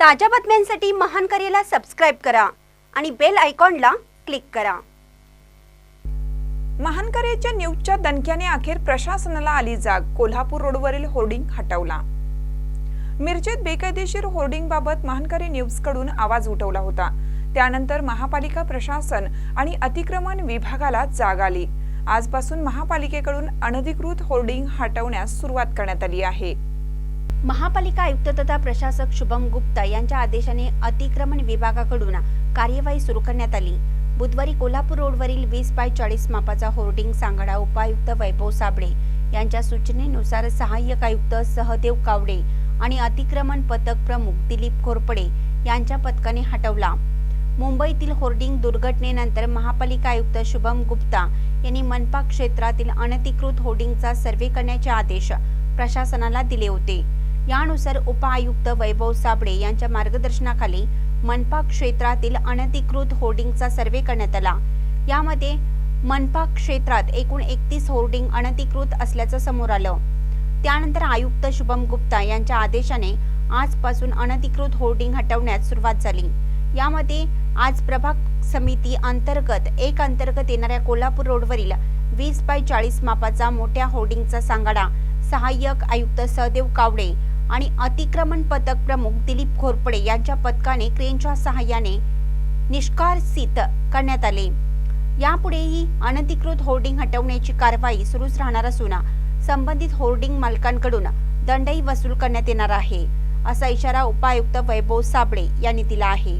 ताज्या बातम्यांसाठी महान करेला सबस्क्राईब करा आणि बेल आयकॉनला क्लिक करा. महानकरेच्या न्यूजच्या दणक्याने अखेर प्रशासनाला आली जाग. कोल्हापूर रोडवरील होर्डिंग हटवला. मिरजेत बेकायदेशीर होर्डिंग बाबत महानकरे न्यूजकडून आवाज उठवला होता. त्यानंतर महापालिका प्रशासन आणि अतिक्रमण विभागाला जाग आली. आजपासून महापालिकेकडून अनधिकृत होर्डिंग हटवण्यास सुरुवात करण्यात आली आहे. महापालिका आयुक्त तथा प्रशासक शुभम गुप्ता यांच्या आदेशाने अतिक्रमण विभागाकडून कार्यवाही सुरू करण्यात आली. बुधवारी कोल्हापूर रोडवरील वीस बाय चाळीस मापाचा होर्डिंग सांगडा उपायुक्त वैभव साबळे यांच्या सूचनेनुसार सहाय्यक आयुक्त सहदेव कावडे आणि अतिक्रमण पथक प्रमुख दिलीप खोरपडे यांच्या पथकाने हटवला. मुंबईतील होर्डिंग दुर्घटनेनंतर महापालिका आयुक्त शुभम गुप्ता यांनी मनपा क्षेत्रातील अनधिकृत होर्डिंगचा सर्व्हे करण्याचे आदेश प्रशासनाला दिले होते. यानुसार उपआयुक्त वैभव साबळे यांच्या मार्गदर्शनाखाली मनपा क्षेत्रातील अनधिकृत होर्डिंगचा सर्वे करण्यात आला. यामध्ये मनपा क्षेत्रात एकूण एकतीस होर्डिंग अनधिकृत असल्याचं समोर आलं. त्यानंतर आयुक्त शुभम गुप्ता यांच्या आदेशाने आजपासून अनधिकृत होर्डिंग हटवण्यास सुरुवात झाली. यामध्ये आज प्रभाग समिती अंतर्गत एक अंतर्गत येणाऱ्या कोल्हापूर रोडवरील वीस बाय चाळीस मापाचा मोठ्या होर्डिंगचा सांगाडा सहाय्यक आयुक्त सहदेव कावडे आणि अतिक्रमण पथक प्रमुख दिलीप घोरपडे यांच्या पथकाने क्रेनच्या सहाय्याने निष्कासित करण्यात आले. यापुढेही अनधिकृत होर्डिंग हटवण्याची कारवाई सुरूच राहणार असून संबंधित होर्डिंग मालकांकडून दंडही वसूल करण्यात येणार आहे असा इशारा उपायुक्त वैभव साबळे यांनी दिला आहे.